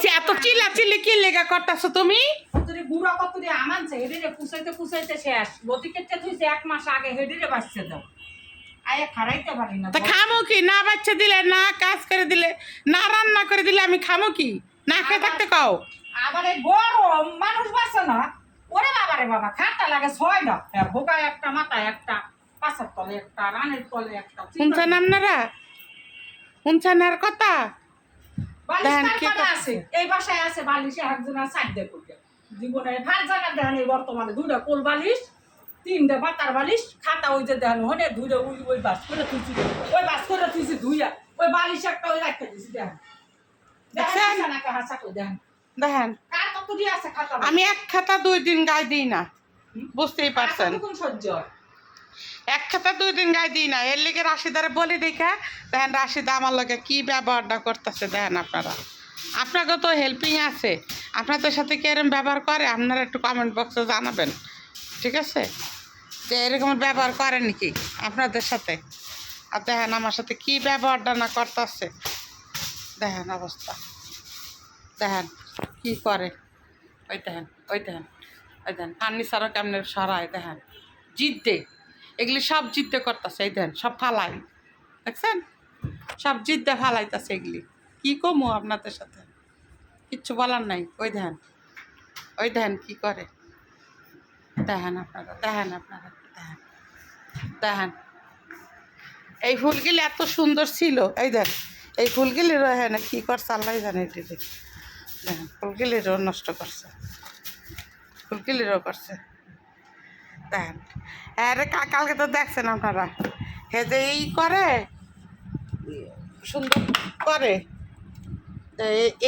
হইছে এত চিল্লা চিল্লি কি লেগা করতেছো তুমি? কতরি গুড়া কতরি আমানছে হেডিরে কুসাইতে কুসাইতে শেষ। গতি কেটে থইছে এক মাস আগে দাও আয়ে খারাইতে পারি না তা খামো কি? না বাচ্চা দিলে না কাজ করে দিলে না রান্না করে দিলে আমি খামো কি? না খেয়ে থাকতে কও। আবার এই গরম মানুষ বাঁচে না। ওরে বাবা রে বাবা খাটটা লাগে ছয়টা আর বোকায় একটা মাথায় একটা পাশের তলে একটা রানের তলে একটা শুনছেন আপনারা? শুনছেন আর কথা? আছে। এই বাসায় আছে বালিশে করতে জীবনে ভার জায়গা দেখেন এই বর্তমানে দুইটা কোল বালিশ তিনটা পাতার বালিশ খাতা ওই যে দেখেন হনে দুইটা ওই ওই বাস করে তুইছি ওই বাস করে তুইছি দুইয়া ওই বালিশ একটা ওই রাখতে দিছি দেখেন। দেখেন। আমি এক খাতা দুই দিন গায়ে দিই না। বুঝতেই পারছেন। সহ্য হয়? এক খাতা দুই দিন গায়ে দিই না এর লেগে রাশিদারে বলি দেখা, দেখেন রাশিদা আমার লোকে কি ব্যবহারটা করতেছে, দেখেন আপনারা। আপনাকে তো হেল্পিং আছে। আপনাদের সাথে কি এরকম ব্যবহার করে? আপনারা একটু কমেন্ট বক্সে জানাবেন। ঠিক আছে? যে এরকম ব্যবহার করে নাকি আপনাদের সাথে? আর দেখেন আমার সাথে কি ব্যবহারটা না করতেছে। দেখেন অবস্থা। দেখেন কি করে? ওই দেখেন ওই দেখেন ওই দেখেন। ফার্নিচারও কেমন সরায়, দেখেন। জিদ্দে। এগুলি সব জিদ্দে করতেছে, এই দেন, সব ফালাই। দেখছেন? সব জিদ্দে ফালাইতেছে এগুলি। কী কমো আপনাদের সাথে? কিচ্ছু বলার নাই। ওই দেখেন ওই দেখেন কি করে? দেখেন আপনারা দেখেন আপনারা, দেখেন দেখেন। এই ফুলগুলি এত সুন্দর ছিল, এই দেন, এই ফুলগুলি রহে না কি করছে, আল্লাহ জানে এটি দেখেন, ফুলগুলিরও নষ্ট করছে, ফুলগুলিরও করছে। দেখেন হ্যাঁ রে কালকে তো দেখছেন আপনারা। হে যে এই করে, সুন্দর করে।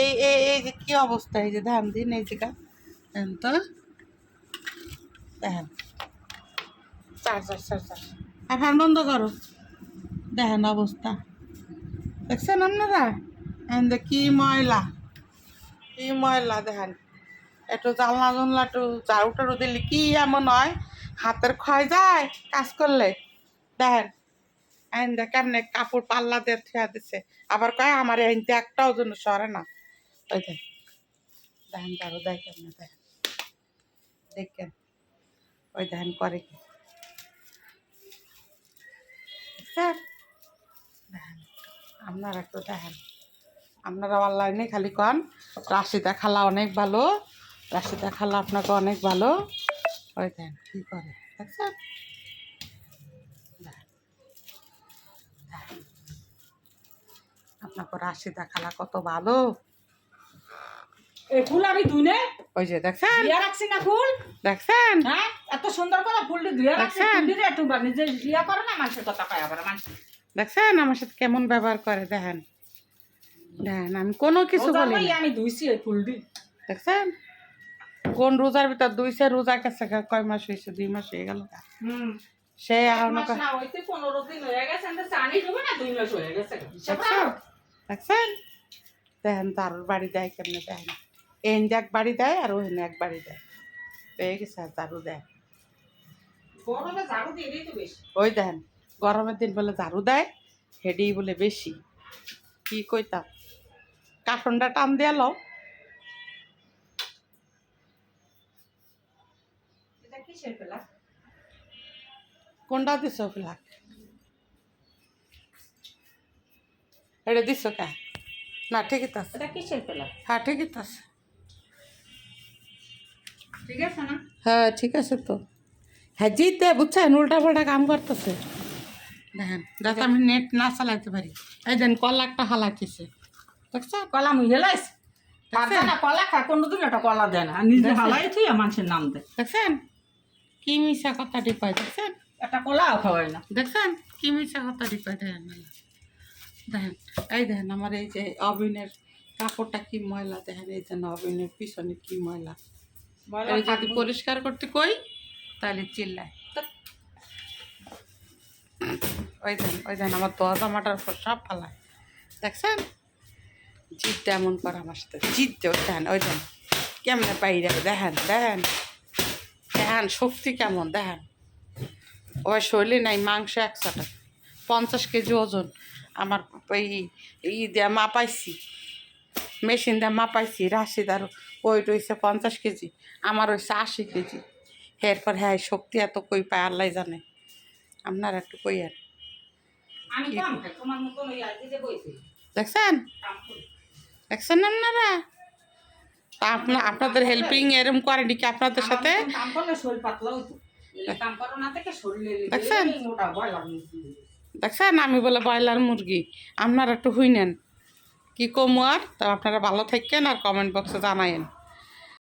এই এই যে কী অবস্থা, এই যে ধান দিন, এই যে তো। দেখেন চার্জার চার্জার ফ্যান বন্ধ করো। দেখেন অবস্থা। দেখছেন আপনারা? এখন কি ময়লা। কি ময়লা দেখেন একটু জানলা জানলা একটু ঝাড়ু টাড়ু দিলে কি এমন হয়? হাতের ক্ষয় যায়, কাজ করলে। দেখেন আইন কেমনে কাপড় পাল্লা দিয়ে থুয়া দিছে। আবার কয়, আমার আইনতে একটাও জন্য সরে না। ওই দেখ দেখেন ঝাড়ু দেয় কেমনে দেখেন দেখেন, ওই দেখেন করে কি? দেখেন, আপনারা একটু দেখেন। আপনারা অনলাইনে খালি কন, রাশিদা খালা অনেক ভালো, রাশিদা খালা আপনাকে অনেক ভালো। দেন কী করে? দেখছেন। আপনাকে রাশিদা খালা কত ভালো। এই ফুল আমি ওই যে দেখছেন? দিয়া রাখছি না ফুল? দেখছেন? হ্যাঁ? এত সুন্দর করে ফুলটি ধুয়ে রাখছি? ফুলটি একটু নিজে ইয়া করে না মানুষের কথা কয় আবার মানুষ দেখছেন? আমার সাথে কেমন ব্যবহার করে দেখেন। দেখেন আমি কোনো কিছু বলি আমি ধুইছি এই ফুলটি। দেখছেন? কোন রোজার ভিতর দুইছে রোজা গা, কয় মাস হয়েছে দুই মাস হয়ে গেল সে এখন হয়ে হয়ে দেখছেন? দেখেন তার বাড়ি দেয় কেমনে দেখেন? এন এক বাড়ি দেয় আর ওখানে এক বাড়ি দেয়। পেয়ে গেছে দারু দেয়। ওই দেখেন গরমের দিন বলে ঝাড়ু দেয় হেডি বলে বেশি। কি কইতাম কার্টনটা টান দিয়ে লও। এটা কিসের পেলা কোনটা দিছ ফিলাক এটা দিছ কে? না ঠিকই তো আছে। এটা কিসের পেলা হ্যাঁ ঠিকই তো আছে। ঠিক আছে না? হ্যাঁ ঠিক আছে তো। হ্যাঁ জিতে বুঝছেন উল্টা পাল্টা কাম করতেছে। দেখেন যাতে আমি নেট না চালাইতে পারি। এই দেন কলা একটা হালাইতেছে। দেখছেন কলা মুই হেলাইছি। দেখছেন? না কলা? খা কোনোদিন একটা কলা দেয় না। আর নিজে? হালাই মানুষের নাম দেয়। দেখছেন? কি মিশা কথা ডিপাই দেখছেন? একটা কলাও খাওয়াই না। দেখছেন? কি মিশা কথা ডিপাই দেখেন দেখেন এই দেখেন আমার এই যে অবিনের কাপড়টা কি ময়লা দেখেন এই যে অবিনের পিছনে কি ময়লা। এই যদি পরিষ্কার করতে কই তাহলে চিল্লায়। ওই দেন ওই দেন আমার দোয়া জামাটার উপর সব ফালায়। দেখছেন? জিদ এমন করে আমার সাথে জিদ ওই দেন ওই দেন কেমনে পাইরে দেখেন দেখেন। দেখেন শক্তি কেমন দেখেন। ওই শৈলী নাই মাংস একশো টাকা পঞ্চাশ কেজি ওজন। আমার এই ই দিয়ে মাপাইছি। মেশিন দিয়ে মাপাইছি রাশিদার ওয়েট হয়েছে পঞ্চাশ কেজি আমার হয়েছে আশি কেজি। এরপর হ্যাঁ শক্তি এত কই পায় আল্লাহ জানে। আপনার একটু ওই আর দেখছেন? দেখছেন আপনারা? তা আপনার আপনাদের হেল্পিং এরম করেনি কি আপনাদের সাথে? করো দেখছেন? দেখছেন? আমি বলে ব্রয়লার মুরগি। আপনারা একটু হুই নেন কী কমু আর? তা আপনারা ভালো থাকেন আর কমেন্ট বক্সে জানায়েন।